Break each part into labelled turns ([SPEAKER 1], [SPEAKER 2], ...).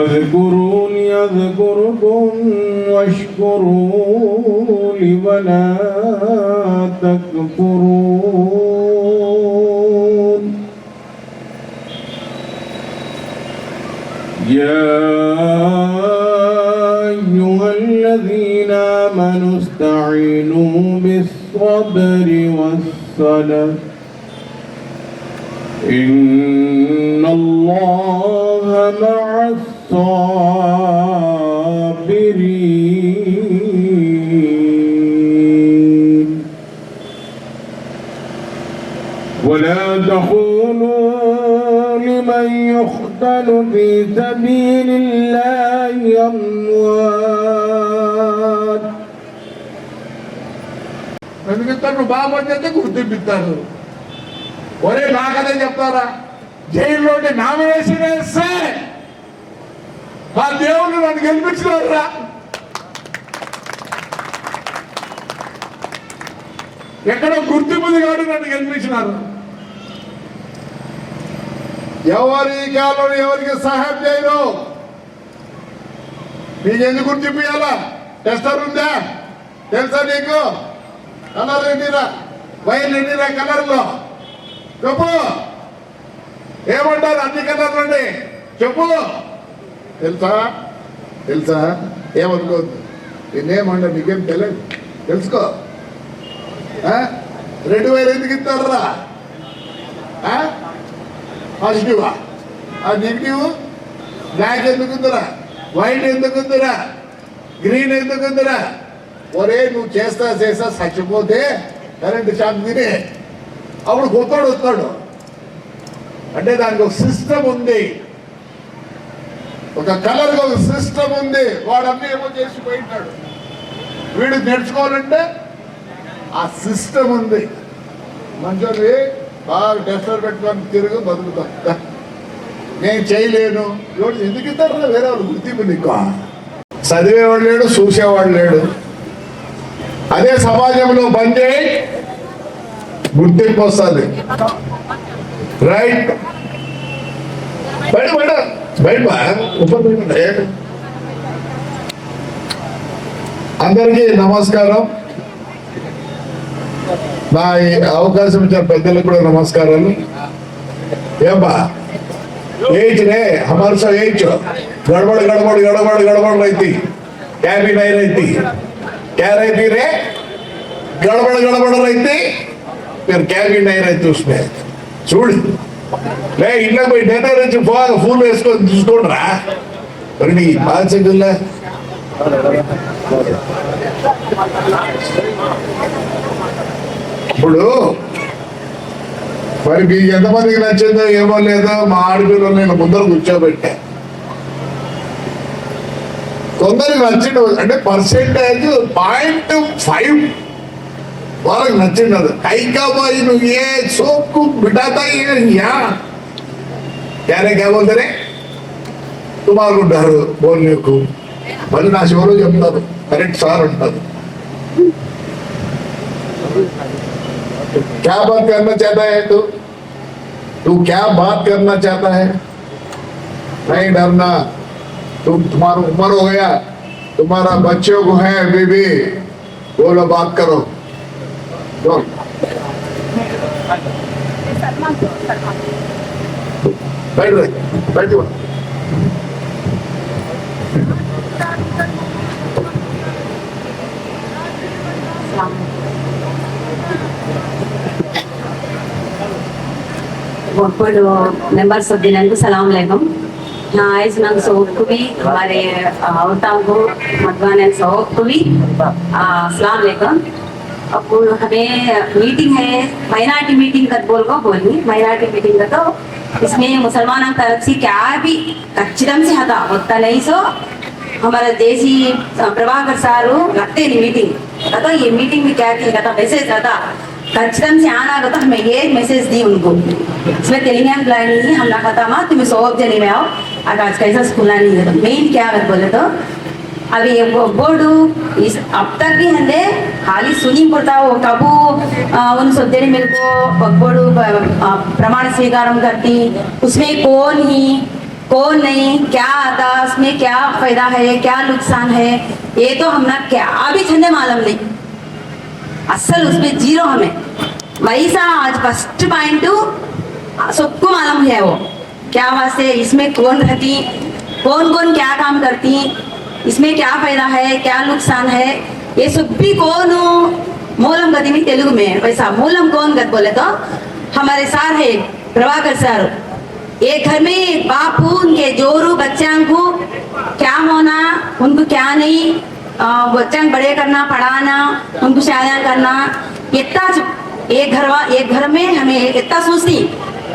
[SPEAKER 1] فاذكروني أذكركم واشكروا لي ولا تكفرون. يا أيها الذين آمنوا استعينوا بالصبر والصلاة. إن الله مع الصابرين ولا تخونوا لمن يقتل في سبيل الله أموات
[SPEAKER 2] ఎందుకంటే నువ్వు బాగా పని చేస్తే గుర్తింపిస్తారు ఒరే నాకదే చెప్తారా జైల్లోని నామినేషన్ వేస్తే ఆ దేవుడు నన్ను గెలిపించినారా ఎక్కడో గుర్తింపుది కాడు నన్ను గెలిపించినారు. ఎవరి కాలంలో ఎవరికి సహాయం చేయరు నీకు ఎందుకు గుర్తింపు ఇవ్వాలా టెస్టర్ ఉందా? తెలుసా నీకు? కలర్ ఎన్నిరా? వైర్లు ఎన్నిరా కలర్లో? చెప్పు. ఏమంటారు అన్ని కలర్లు అండి చెప్పు. తెలుసా? తెలుసా? ఏమనుకోవద్దు నేనేమంటా నీకేం తెలియదు. తెలుసుకో. ఆ? రెండు వేలు ఎందుకు ఇస్తారా? పాజిటివా ఆ? నెగిటివ్ బ్లాక్ ఎందుకు ఉందిరా? వైట్ ఎందుకు ఉందిరా? గ్రీన్ ఎందుకు ఉందిరా? ఒరే నువ్వు చేస్తా చేస్తా చచ్చిపోతే కరెంటు షాక్ తినే. అప్పుడు కొత్తడు వస్తాడు. అంటే దానికి ఒక సిస్టమ్ ఉంది. ఒక కలర్ ఒక సిస్టమ్ ఉంది. వాడన్నీ ఏమో చేసి పోయింటాడు. వీడు నేర్చుకోవాలంటే ఆ సిస్టమ్ ఉంది. మంచోని బాగా డెస్టర్ పెట్టుకొని తిరుగు బతుకుతా. నేను చేయలేను. ఎవడు ఎందుకు ఇద్దరు వేరే వాళ్ళు గుర్తింపు నీకు. చదివేవాడు లేడు చూసేవాడు లేడు. అదే సమాజంలో బందే గుర్తింపు వస్తుంది. రైట్. బయట బయట బయట బా. లోపల బయట. ఏ? అందరికీ నమస్కారం నా ఈ అవకాశం ఇచ్చిన పెద్దలకు కూడా నమస్కారాలు ఏమ్మా एज रे हमारे साथ एज गड़बड़ गड़बड़ गड़बड़ गड़बड़ रहती क्या भी नहीं रहती क्या रहती रे गड़बड़ गड़बड़ रहती फिर क्या भी नहीं रहती उसमें చూడు లే ఇంట్లో పోయి డేటా నుంచి బాగా ఫుల్ వేసుకొని చూసుకోండిరా. మరి నీ బాధ్యతలే ఇప్పుడు మరి మీకు ఎంతమందికి నచ్చిందో ఏమో లేదో మా ఆడపిల్లలు నేను ముందర కూర్చోబెట్టా. కొందరికి నచ్చిండు అంటే పర్సెంటేజ్ పాయింట్ ఫైవ్ వాళ్ళకి నచ్చిండదు కైకాబాయి నువ్వు ఏ సోకు బిటాతా యా క్యారే క్యా బోల్తారే తుమారుకుంటారు బోల్నేకు మళ్ళీ నా శివలో చెప్తారు కరెక్ట్ సార్ అంటారు क्या बात करना चाहता है तू तू क्या बात करना चाहता है नहीं डरना तुम तुम्हारा उम्र हो गया तुम्हारा बच्चों को है अभी भी बोलो बात करो
[SPEAKER 3] బయట బయట ಒಬ್ಬಳು ಮೆಂಬರ್ಸ್ ದಿನಕ್ಕೂ ಸಲಾಮ್ ಲೇಗಂ ಆಯ್ಸ್ ನಂಗೆ ಸೋಕ್ವಿ ಮರೆ ಅವ್ತಾಗು ಮದ್ವಾನ ಸೋಕ್ವಿ ಸಲಾಮ್ ಲೇಗಂ अब हमें मीटिंग है माइनॉरिटी मीटिंग का बोल को बोली माइनॉरिटी मीटिंग का तो इसमें मुसलमानों तरफ़ से क्या भी खचित से हता होता नहीं सो हमारा देसी प्रभाकर सारू रखते मीटिंग कहता ये मीटिंग में क्या थी कहता मैसेज रहता ఖచ్చితం చాలా ఆగత హమే ఏ మెసేజ్ दी उनको इसमें तेलिंगाना बुलाया नहीं हमला खत्म तुम्हें सौ जने में आओ आज कैसा स्कूल नहीं है तो मेन क्या अगर बोले तो अभी ये वो बोर्ड इस अब तक भी हमने खाली सुनी पड़ता वो कबू आ, उन सोचने मेरे को बोर्ड प्रमाण स्वीकारम करती। उसमें कौन ही कौन नहीं क्या आता उसमें क्या फ़ायदा है क्या नुकसान है ये तो हमने क्या भी छंदे मालूम नहीं। असल उसमें ज़ीरो हमें। वैसा आज फ़र्स्ट पॉइंट सबको मालूम है वो। क्या वास्ते इसमें कौन रहती कौन कौन क्या काम करती इसमें क्या फ़ायदा है, क्या नुकसान है? ये सब भी कौन मूलम गति में तेलुगु में। वैसा मूलम कौन गत बोले तो? हमारे सार है, प्रभाकर सर। एक घर में बापू उनके जोरू बच्चों को क्या होना उनको क्या नहीं? बच्चों बड़े करना, पढ़ाना, उनको शादियाँ करना। इतना एक घर एक घर में हमें इतना सोचती।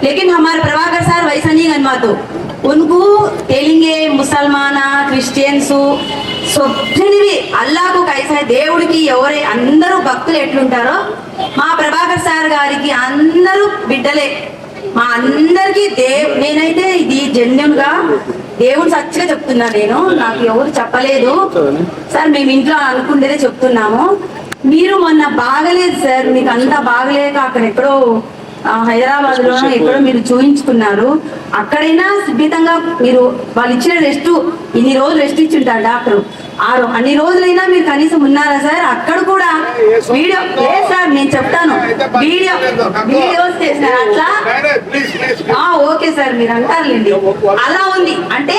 [SPEAKER 3] लेकिन हमारे प्रभाकर सर वैसा नहीं गनवा तो उनको तेलंगे ముసల్మానా క్రిస్టియన్స్ సొప్పనివి అల్లాకు కైసా దేవుడికి ఎవరే అందరూ భక్తులు ఎట్లుంటారో మా ప్రభాకర్ సార్ గారికి అందరూ బిడ్డలే మా అందరికి దేవ్ నేనైతే ఇది జెన్యున్ గా దేవుడు సచ్చిగా చెప్తున్నా నేను నాకు ఎవరు చెప్పలేదు సార్ మేము ఇంట్లో అనుకుండేదే చెప్తున్నాము మీరు మొన్న బాగలేదు సార్ మీకు అంతా బాగలేక అక్కడ ఎక్కడో హైదరాబాద్లో ఎక్కడో మీరు చూయించుకున్నారు. అక్కడైనా సుభితంగా మీరు వాళ్ళు ఇచ్చిన రెస్ట్ ఇన్ని రోజులు రెస్ట్ ఇచ్చింటారు డాక్టర్. ఆరు అన్ని రోజులైనా మీరు కనీసం ఉన్నారా సార్? అక్కడ కూడా వీడియో ఏ సార్ నేను చెప్తాను. వీడియో వీడియోస్ చేశారు అట్లా? ఓకే సార్ మీరు అంటారులేండి. అలా ఉంది. అంటే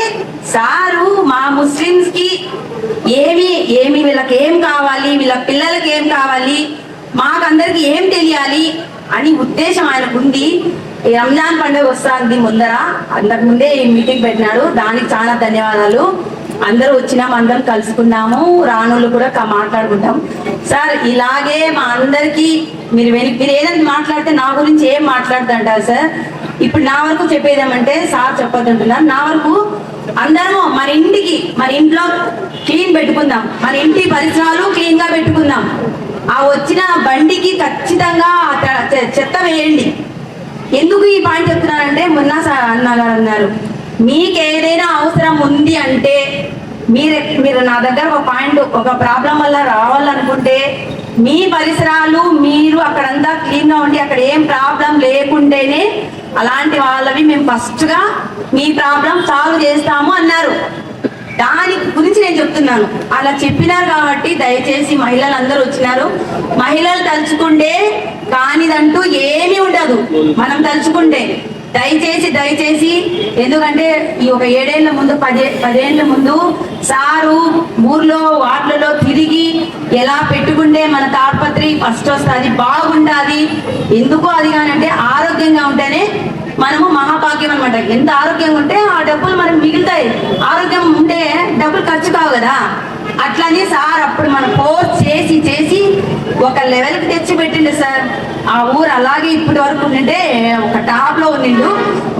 [SPEAKER 3] సారు మా ముస్లిమ్స్కి ఏమి ఏమి వీళ్ళకి ఏం కావాలి వీళ్ళ పిల్లలకి ఏం కావాలి మాకందరికి ఏం తెలియాలి అని ఉద్దేశం ఆయనకు ఉంది ఈ రంజాన్ పండుగ వస్తుంది ముందర. అంతకుముందే ఈ మీటింగ్ పెట్టినాడు. దానికి చాలా ధన్యవాదాలు. అందరూ వచ్చినాం అందరం కలుసుకున్నాము. రాణులు కూడా మాట్లాడుకుంటాం. సార్ ఇలాగే మా అందరికి మీరు వెని మీరు ఏదైనా మాట్లాడితే నా గురించి ఏం మాట్లాడుతుంటారు సార్? ఇప్పుడు నా వరకు చెప్పేదేమంటే సార్ చెప్పదంటున్నారు నా వరకు అందరము మన ఇంటికి మన ఇంట్లో క్లీన్ పెట్టుకుందాం. మన ఇంటి పరిసరాలు క్లీన్గా పెట్టుకుందాం. ఆ వచ్చిన బండికి ఖచ్చితంగా చెత్త వేయండి. ఎందుకు ఈ పాయింట్ చెప్తున్నానంటే మొన్న సార్ అన్నగారు అన్నారు. మీకు ఏదైనా అవసరం ఉంది అంటే మీరు మీరు నా దగ్గర ఒక పాయింట్ ఒక ప్రాబ్లం వల్ల రావాలనుకుంటే మీ పరిసరాలు మీరు అక్కడంతా క్లీన్గా ఉండి అక్కడ ఏం ప్రాబ్లం లేకుంటేనే అలాంటి వాళ్ళవి మేము ఫస్ట్గా మీ ప్రాబ్లం సాల్వ్ చేస్తాము. దాని గురించి నేను చెప్తున్నాను. అలా చెప్పినారు కాబట్టి దయచేసి మహిళలు అందరూ వచ్చినారు. మహిళలు తలుచుకుంటే కానిదంటూ ఏమీ ఉండదు. మనం తలుచుకుంటే దయచేసి దయచేసి ఎందుకంటే ఈ ఒక ఏడేళ్ళ ముందు పదే పదేళ్ళ ముందు సారు ఊర్లో వార్డులలో తిరిగి ఎలా పెట్టుకుంటే మన తాడ్పత్రి ఫస్ట్ వస్తుంది బాగుండాలి ఎందుకు అది కానంటే ఆరోగ్యంగా ఉంటేనే మనము మహాభాగ్యం అనమాట ఎంత ఆరోగ్యంగా ఉంటే ఆ డబ్బులు మనకు మిగులుతాయి. ఆరోగ్యం ఉంటే డబ్బులు ఖర్చు కావు కదా. అట్లానే సార్ అప్పుడు మనం ఫోర్స్ చేసి చేసి ఒక లెవెల్కి తెచ్చి పెట్టిండు సార్. ఆ ఊరు అలాగే ఇప్పటి వరకు ఉండింటే ఒక టాప్లో ఉండిండు.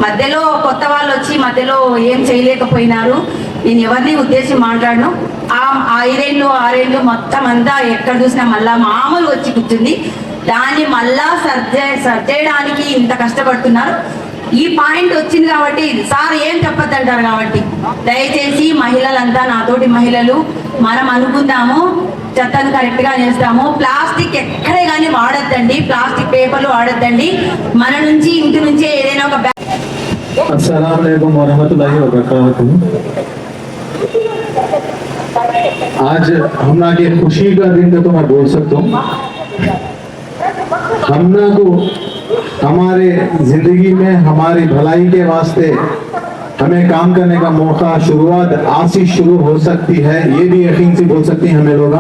[SPEAKER 3] మధ్యలో కొత్త వాళ్ళు వచ్చి మధ్యలో ఏం చేయలేకపోయినారు. నేను ఎవరిని ఉద్దేశం మాట్లాడను. ఆ ఆ ఐదేళ్ళు ఆరేళ్ళు మొత్తం అంతా ఎక్కడ చూసినా మళ్ళా మామూలు వచ్చి కూర్చుంది. దాన్ని మళ్ళా సర్దే సర్జేయడానికి ఇంత కష్టపడుతున్నారు. ఈ పాయింట్ వచ్చింది కాబట్టి సార్ ఏం చెప్పొద్దంటారు కాబట్టి దయచేసి మహిళలంతా నాతోటి మహిళలు మనం అనుకుందాము చెత్తను కరెక్ట్ గా చేస్తాము ప్లాస్టిక్ ఎక్కడే కానీ వాడొద్దండి ప్లాస్టిక్ పేపర్లు వాడొద్దండి మన నుంచి ఇంటి నుంచే ఏదైనా ఒక బ్యాగ్
[SPEAKER 4] अस्सलाम वालेकुम वरहमतुल्लाहि वबरकातुहू आज हमना के खुशी का दिन का तो मैं बोल सकता हूँ हमना को हमारे ज़िंदगी में हमारी भलाई के वास्ते हमें काम करने का मौका, शुरुआत आज से शुरू हो सकती है, ये भी यकीन से बोल सकती हैं हमें लोग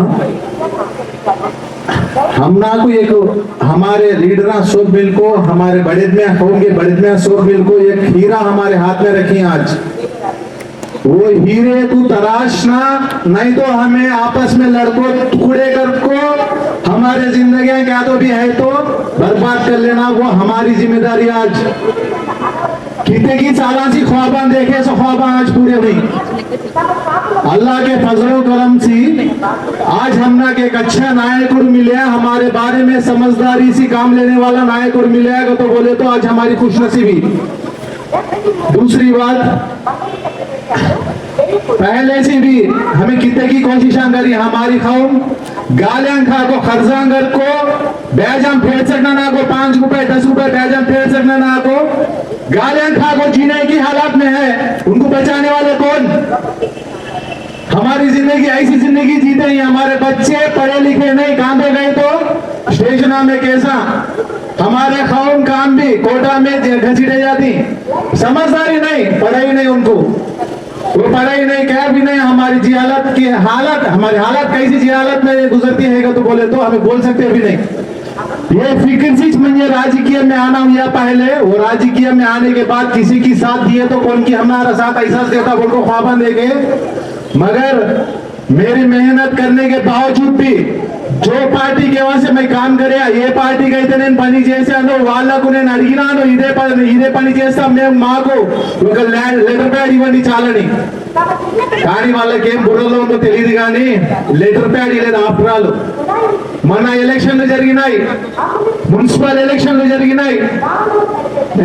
[SPEAKER 4] हम ना को एक हमारे लीडर सोप बिल को, हमारे बड़े में होंगे, बड़े में सोप बिल को एक हीरा हमारे हाथ में रखी आज। वो हीरे, तू तराशना नहीं तो हमें आपस में लड़को, टुकड़े कर को हमारे ज़िंदगी क्या तो भी है तो बर्बाद कर लेना वो हमारी ज़िम्मेदारी आज। कितने की सारा सी ख्वाबा देखे, सो ख्वाबा आज पूरे हुई। अल्लाह के फजलो करम सी, आज हमना के एक अच्छा नायकुर मिले, हमारे बारे में समझदारी सी काम लेने वाला नायक और मिलेगा तो बोले तो आज हमारी खुशनसीबी। दूसरी बात पहले से भी हमें कितने की कोशिश करी हमारी कौम गालियाँ खा को खर्जांगर को, बैजम फेर सकना ना को, पाँच रुपए, दस रुपए, बैजम फेर सकना ना को। गालियाँ खा को, जीने की हालत में है। उनको बचाने वाले कौन? हमारी ज़िंदगी, ऐसी ज़िंदगी जीते ही, हमारे बच्चे पढ़े लिखे नहीं काम पे गए तो। स्टेशना में कैसा? हमारे कौम काम भी कोटा में घसीटे जाती। समझदारी नहीं, पढ़ाई नहीं उनको। वो पढ़ाई नहीं क्या भी नहीं हमारी जी हालत की हालत, हमारी हालत कैसी जी हालत में गुजरती है तो बोले तो हमें बोल सकते भी नहीं। ये फ़िक्र चीज़ राजकीय में आना हुआ पहले, वो राजकीय में आने के बाद किसी की साथ दिए तो कौन की हमारा साथ ऐसा देता, बोल को ख्वाबा देंगे? मगर मेरी मेहनत करने के बावजूद भी ఏ పార్టీకి ఏమైతే మేము కాన్ కరియా ఏ పార్టీకి అయితే నేను పని చేశాను వాళ్ళకు నేను అడిగినాను ఇదే పని ఇదే పని చేస్తాం మేము మాకు ఒక లెటర్ ప్యాడ్ ఇవ్వండి చాలని. కానీ వాళ్ళకి ఏం బుర్రలో ఉందో తెలియదు కానీ లెటర్ ప్యాడ్ ఇవ్వలేదు ఆఫ్రాలు మన ఎలక్షన్లు జరిగినాయి. మున్సిపల్ ఎలక్షన్లు జరిగినాయి.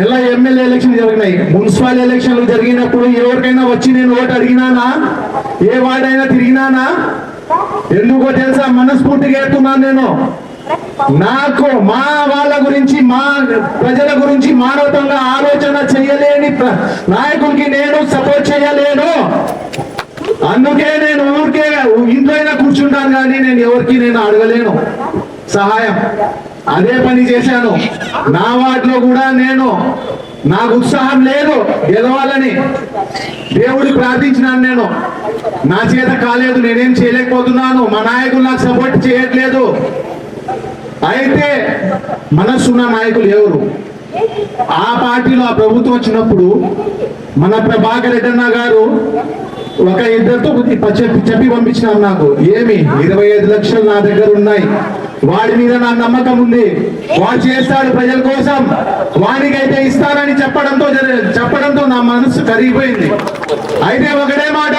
[SPEAKER 4] ఎలా ఎమ్మెల్యే ఎలక్షన్ జరిగినాయి. మున్సిపల్ ఎలక్షన్లు జరిగినప్పుడు ఎవరికైనా వచ్చి నేను ఓటు అడిగినానా? ఏ వాడైనా తిరిగినానా? ఎందుకో తెలుసా? మనస్ఫూర్తిగా చెప్తున్నాను నేను. నాకు మా వాళ్ళ గురించి మా ప్రజల గురించి మానవతంగా ఆలోచన చేయలేని ప్ర- నాయకుడికి నేను సపోర్ట్ చేయలేను. అందుకే నేను ఊరికే ఇంట్లో అయినా కూర్చుంటాను కానీ నేను ఎవరికి నేను అడగలేను. సహాయం. అదే పని చేశాను. నా వాటిలో కూడా నేను. నాకు ఉత్సాహం లేదు గెలవాలని. దేవుడు ప్రార్థించినాను నేను. నా చేత కాలేదు నేనేం చేయలేకపోతున్నాను. మా నాయకులు నాకు సపోర్ట్ చేయట్లేదు. అయితే మనస్సున్న నాయకులు ఎవరు? ఆ పార్టీలో ఆ ప్రభుత్వం వచ్చినప్పుడు మన ప్రభాకర్ రెడ్డన్న గారు ఒక ఇద్దరితో చెప్పి చెప్పి పంపించినాం నాకు. ఏమి? ఇరవై ఐదు లక్షలు నా దగ్గర ఉన్నాయి. వాడి మీద నా నమ్మకం ఉంది. వాడు చేస్తాడు ప్రజల కోసం. వాడికైతే ఇస్తానని చెప్పడంతో చెప్పడంతో నా మనసు కరిగిపోయింది. అయితే ఒకటే మాట.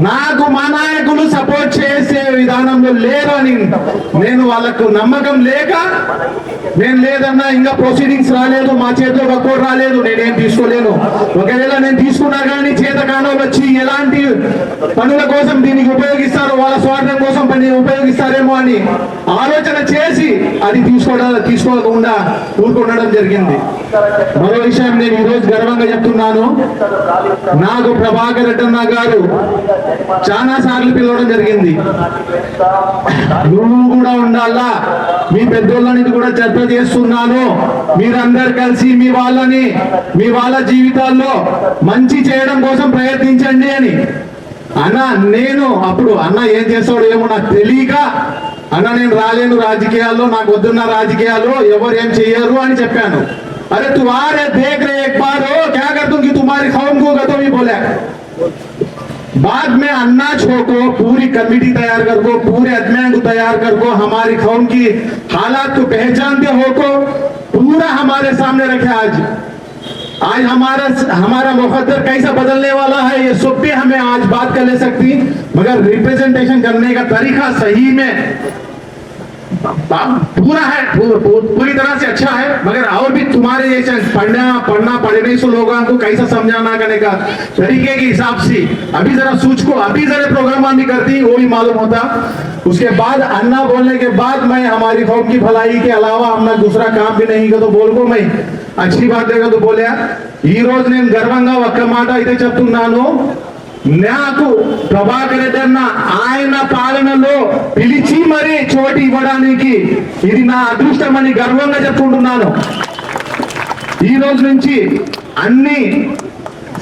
[SPEAKER 4] నాకు మా నాయకులు సపోర్ట్ చేసే విధానంలో లేరని నేను వాళ్ళకు నమ్మకం లేక నేను లేదన్నా ఇంకా ప్రొసీడింగ్స్ రాలేదు మా చేతిలో ఒక రాలేదు నేనేం తీసుకోలేను. ఒకవేళ నేను తీసుకున్నా కానీ చేత వచ్చి ఎలాంటి పనుల కోసం దీనికి ఉపయోగిస్తారు వాళ్ళ స్వార్థం కోసం పని ఉపయోగిస్తారేమో అని ఆలోచన చేసి అది తీసుకోవడం తీసుకోకుండా ఊరుకుండడం జరిగింది. మరో విషయం నేను ఈరోజు గర్వంగా చెప్తున్నాను. నాకు ప్రభాకర్ రెడ్డన్న గారు చాలా సార్లు పిలవడం జరిగింది. నువ్వు కూడా ఉండాలా? మీ పెద్దోళ్ళని కూడా చర్చ చేస్తున్నాను. మీరందరు కలిసి మీ వాళ్ళని మీ వాళ్ళ జీవితాల్లో మంచి చేయడం కోసం ప్రయత్నించండి అని. అన్న నేను అప్పుడు అన్న ఏం చేస్తాడు ఏమో నాకు తెలియక అన్న నేను రాలేను రాజకీయాల్లో నాకు వద్దున్న రాజకీయాలు ఎవరు ఏం చెయ్యరు అని చెప్పాను. అరే తువారే దేఖ్ రే ఎక్ బార్ క్యా కర్ తుమారి ఖౌమ్ కో గతం ఈ బోలే. बाद में अन्ना को पूरी कमेटी तैयार कर को पूरे अध्ययन तैयार कर को हमारी कौन की हालात को पहचानते हो को पूरा हमारे सामने रखे आज। आज हमारा हमारा मुखदर कैसा बदलने वाला है, ये सब भी हमें आज बात कर ले सकती, मगर रिप्रेजेंटेशन करने का तरीका सही में पूरा है पूर, पूर, पूरी तरह से अच्छा है मगर और भी तुम्हारे जैसे पढ़ना पढ़ना पढ़ने से लोगों को कैसा समझाना करने का तरीके के हिसाब से अभी जरा सूझ को अभी जरा प्रोग्राम भी करती वो भी मालूम होता उसके बाद अन्ना बोलने के बाद मैं हमारी कौम की भलाई के अलावा हमने दूसरा काम भी नहीं किया तो बोल को मैं अच्छी बात देगा तो बोले ఈ రోజు నేను గర్వంగా ఒక్క మాట అయితే చెప్తున్నాను నాకు ప్రభాకర్ రెడ్డి అన్న ఆయన పాలనలో పిలిచి మరీ చోటు ఇవ్వడానికి ఇది నా అదృష్టం అని గర్వంగా చెప్పుకుంటున్నాను. ఈ రోజు నుంచి అన్ని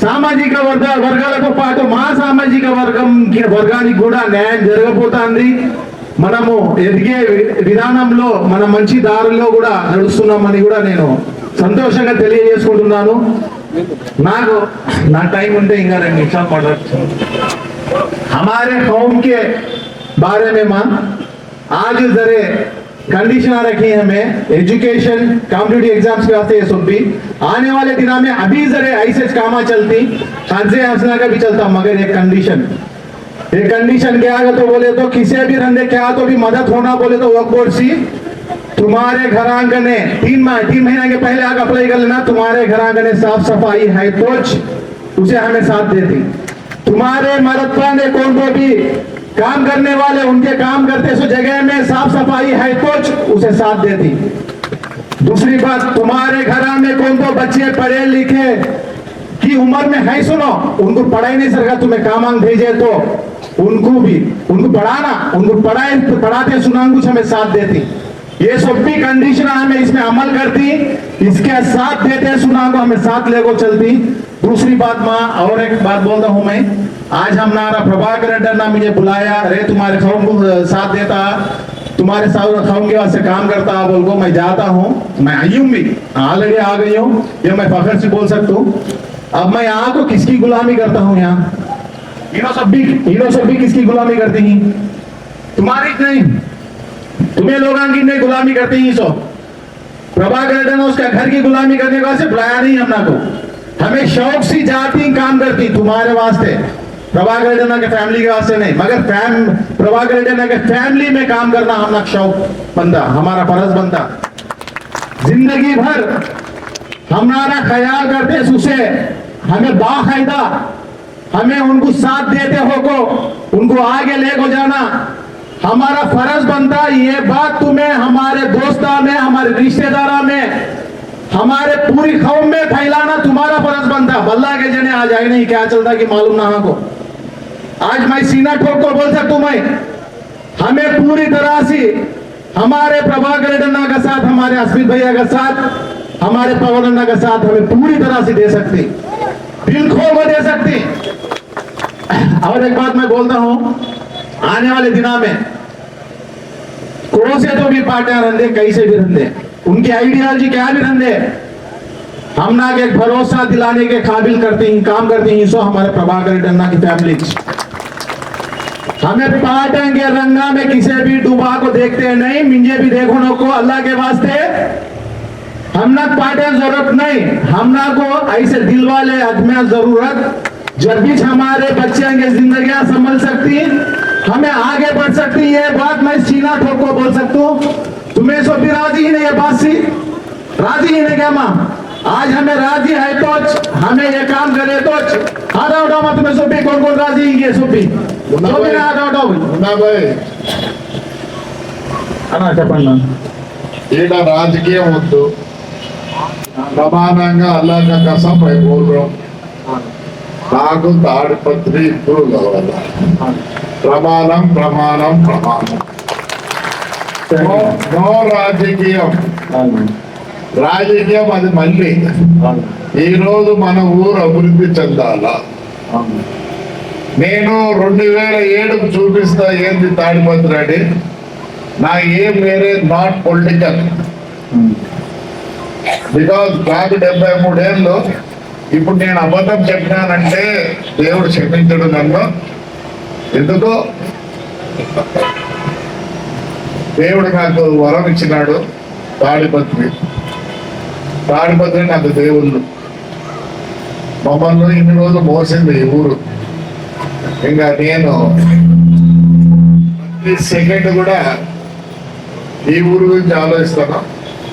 [SPEAKER 4] సామాజిక వర్గ వర్గాలతో పాటు మా సామాజిక వర్గం వర్గానికి కూడా న్యాయం జరగబోతోంది. మనము ఎదిగే విధానంలో మన మంచి దారిలో కూడా నడుస్తున్నామని కూడా నేను సంతోషంగా తెలియజేసుకుంటున్నాను. నాకు నా టైం ఉంటే ఇంకా రెండు నిమిషాలు మాట్లాడుతున్నాను हमारे कौम के बारे में मां आज जरे कंडीशन आ रखी है हमें एजुकेशन कॉम्पिटेटिव एग्जाम्स के वास्ते ये सब भी आने वाले दिनों में अभी जरे ऐसे कामा चलती हंसे हंसना का भी चलता मगर एक कंडीशन ये कंडीशन क्या है तो बोले तो किसी भी रंधे क्या तो भी मदद होना बोले तो वक्त बोर्ड सी तुम्हारे घर आंगने तीन माह, तीन महीने के पहले आगे अप्लाई कर लेना, तुम्हारे घर आंगने साफ़ सफ़ाई है कोच उसे हमें साथ देती तुम्हारे मरद ने कौन को भी काम करने वाले, उनके काम करते सो जगह में साफ़ सफ़ाई है कोच उसे साथ देती दूसरी बात, तुम्हारे घर में कौन तो बच्चे पढ़े लिखे की उम्र में है सुनो, उनको पढ़ाई नहीं सरकार तुम्हें काम कामांग भेजे तो उनको भी, उनको पढ़ाना, उनको पढ़ाए, पढ़ाते सुना कुछ हमें साथ देती ये सब भी कंडीशन हमें इसमें अमल करती, इसके साथ देते सुना को हमें साथ लेको चलती। दूसरी बात माँ, और एक बात बोलता हूँ मैं, आज हम नारा प्रभाकर रेड्डी ने मुझे बुलाया, अरे तुम्हारे कौम को साथ देता, तुम्हारे साथ कौम के वास्ते काम करता, बोल को मैं जाता हूँ, मैं आई हूँ भी ऑलरेडी आ गई हूँ, ये मैं फखर से बोल सकता हूँ। अब मैं यहाँ को किसकी गुलामी करता हूँ यहाँ? इनो सब भी इनो सब भी किसकी गुलामी करती हैं? तुम्हारी नहीं। तुम्हें लोग की नहीं गुलामी करती हैं सो प्रभाकर रेड्डी ने, उसका घर की गुलामी करने का से बुलाया नहीं हमना को। हमें शौक सी जाती काम करती तुम्हारे वास्ते। प्रभाकर के फैमिली के वास्ते नहीं, मगर फैम प्रभाकर के फैमिली में काम करना हमारा शौक बनता, हमारा फ़र्ज़ बनता। ज़िंदगी भर हमारा ख्याल करते उसे हमें बाकायदा हमें उनको साथ देते हो को, उनको आगे ले को जाना। हमारा फ़र्ज़ बनता है ये बात तुम्हें, हमारे दोस्ता में, हमारे रिश्तेदारा में, हमारे पूरी कौम में फैलाना तुम्हारा फ़र्ज़ बनता। है बल्ला के जने आज आए नहीं, क्या चलता कि मालूम ना को आज मैं सीना ठोक को बोल सकता मैं? हमें पूरी तरह से हमारे प्रभाकर डन्ना का साथ, हमारे अस्मित भैया का साथ, हमारे पवन अन्ना का साथ हमें पूरी तरह से दे सकते दिल खो को दे सकते और एक बात मैं बोलता हूँ आने वाले दिनों में कौन से तो भी पार्टियाँ रंधे, कैसे भी रंधे। उनकी आइडियोलॉजी क्या भी रंधे। हम ना के भरोसा दिलाने के काबिल करते हैं, काम करते हैं सो हमारे प्रभाकर डन्ना की फैमिली हमें पाटेंगे, रंगा में किसी भी डूबा को देखते हैं नहीं, मिंजे भी देखो को अल्लाह के वास्ते। हमना पाटे ज़रूरत नहीं हमना को ऐसे दिल वाले आदमी ज़रूरत, जब भी हमारे बच्चे की ज़िंदगी संभल सकती हमें आगे बढ़ सकती ये बात मैं सीना ठोक को बोल सकता हूँ तुम्हें सो भी राजी ही नहीं है बात सी राजी ही नहीं क्या माँ आज हमें राजी है तो हमें ये काम करे तो हाथ उठाओ मत तुम्हें सो भी कौन कौन राजी है सो भी सो भी हाथ उठाओ
[SPEAKER 2] ఉన్నాబాయ్
[SPEAKER 4] అన్నా చెప్పండి
[SPEAKER 2] ఈడ రాజకీయం వద్దు ప్రమాణంగా అల్లాక కసం పై పూర్వం నాకు తాడిపత్రి ఇద్దరు కావాలి ప్రమాణం ప్రమాణం ప్రమాణం. నో రాజకీయం. రాజకీయం అది మళ్ళీ. ఈ రోజు మన ఊరు అభివృద్ధి చెందాలా? నేను రెండు వేల ఏడుకు చూపిస్తా ఏంది తాడిపత్రి నా ఏం వేరే నాట్ పొలిటికల్. బికాజ్ నాకు డెబ్బై మూడేళ్ళు ఇప్పుడు నేను అబద్ధం చెప్పినానంటే దేవుడు క్షమించడు నన్ను. ఎందుకో? దేవుడు నాకు వరం ఇచ్చినాడు తాడిపత్రి తాడిపత్రి నాకు దేవుళ్ళు. మమ్మల్ని ఇన్ని రోజులు మోసింది ఈ ఊరు. ఇంకా నేను ప్రతి సెకండ్ కూడా ఈ ఊరు గురించి ఆలోచిస్తాను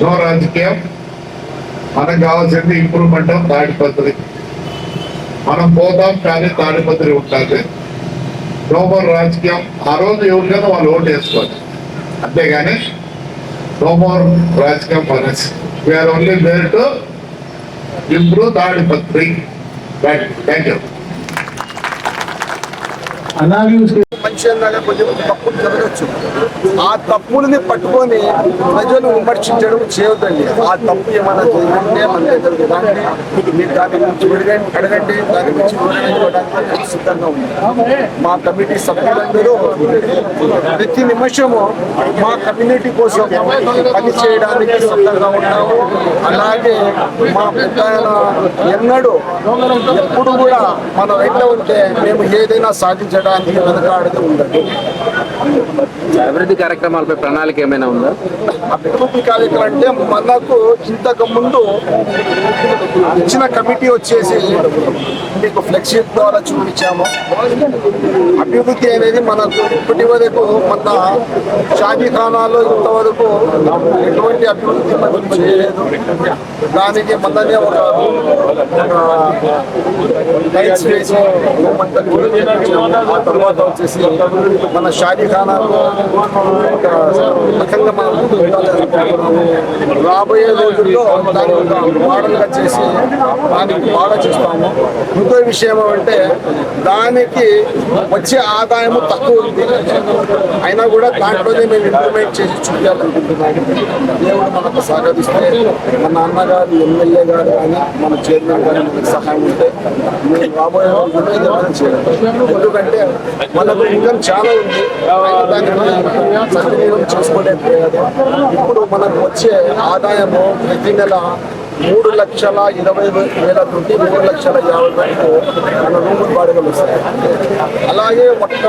[SPEAKER 2] నో రాజకీయం. మనకు కావాల్సింది ఇంప్రూవ్మెంట్ తాడిపత్రి మనం పోతాం కానీ తాడిపత్రి ఉంటుంది లోపల రాజకీయం ఆ రోజు ఎవరికైనా వాళ్ళు ఓటు వేసుకోవచ్చు. అంతేగాని లోపల రాజకీయం పనస్ we are only there to improve దాడి పత్రి థ్యాంక్ యూ
[SPEAKER 5] మనిషి అన్నాక కొంచెం తప్పులు జరగచ్చు. ఆ తప్పుల్ని పట్టుకొని ప్రజలు విమర్శించడం చేయొద్దండి. ఆ తప్పు ఏమైనా జరిగింటే మన దగ్గర రండి మీరు దాని గురించి అడగండి అడగండి. దాని గురించి ఇవ్వడానికి సిద్ధంగా ఉంది. మా కమిటీ సభ్యులందరూ ప్రతి నిమిషము మా కమ్యూనిటీ కోసం పని చేయడానికి సిద్ధంగా ఉన్నాము. అలాగే మా పెద్ద ఎన్నడూ ఎప్పుడు కూడా మనం ఎట్లా ఉంటే మేము ఏదైనా సాధించడానికి వెనకాడదు ఉండదు
[SPEAKER 6] అభివృద్ధి కార్యక్రమాలపై ప్రణాళిక ఏమైనా ఉందా?
[SPEAKER 5] అభివృద్ధి కార్యక్రమం అంటే మనకు ఇంతకు ముందు ఇచ్చిన కమిటీ వచ్చేసి మీకు ఫ్లెక్సీ ద్వారా చూపించాము. అభివృద్ధి అనేది మనకు ఇప్పటి వరకు మన షాజీఖానాలో ఇంతవరకు ఎటువంటి అభివృద్ధి మనం చేయలేదు. దానికి మననే ఒక లైట్స్ వేసి ఆ తర్వాత వచ్చేసి మన షాజీఖానాలో ఒక రకంగా మనం రాబోయే రోజుల్లో దాన్ని ఒక మోడల్గా చేసి దానికి బాగా చేస్తాము. ఇంకో విషయం అంటే దానికి వచ్చే ఆదాయము తక్కువ ఉంది. అయినా కూడా దాంట్లోనే మేము ఇంప్లిమెంట్ చేసి చూపించాలనుకుంటున్నాము. దేవుడు మనకు సహకరిస్తే మన నాన్నగారు ఎమ్మెల్యే గారు కానీ మన చైర్మన్ గారు మనకు సహాయం ఉంటే మేము రాబోయే రోజుల్లో ఏదైనా చేయాలి. ఎందుకంటే మనకు ఇన్కమ్ చాలా ఉంది. దాని దాన్ని సద్వినియోగం చేసుకోలేకపోయారు ఇప్పుడు మనకు వచ్చే ఆదాయము ప్రతి నెల మూడు లక్షల ఇరవై వేల నుండి మూడు లక్షల యాభై వరకు మన రూములు బాడుగలు వస్తాయి. అలాగే మొత్తం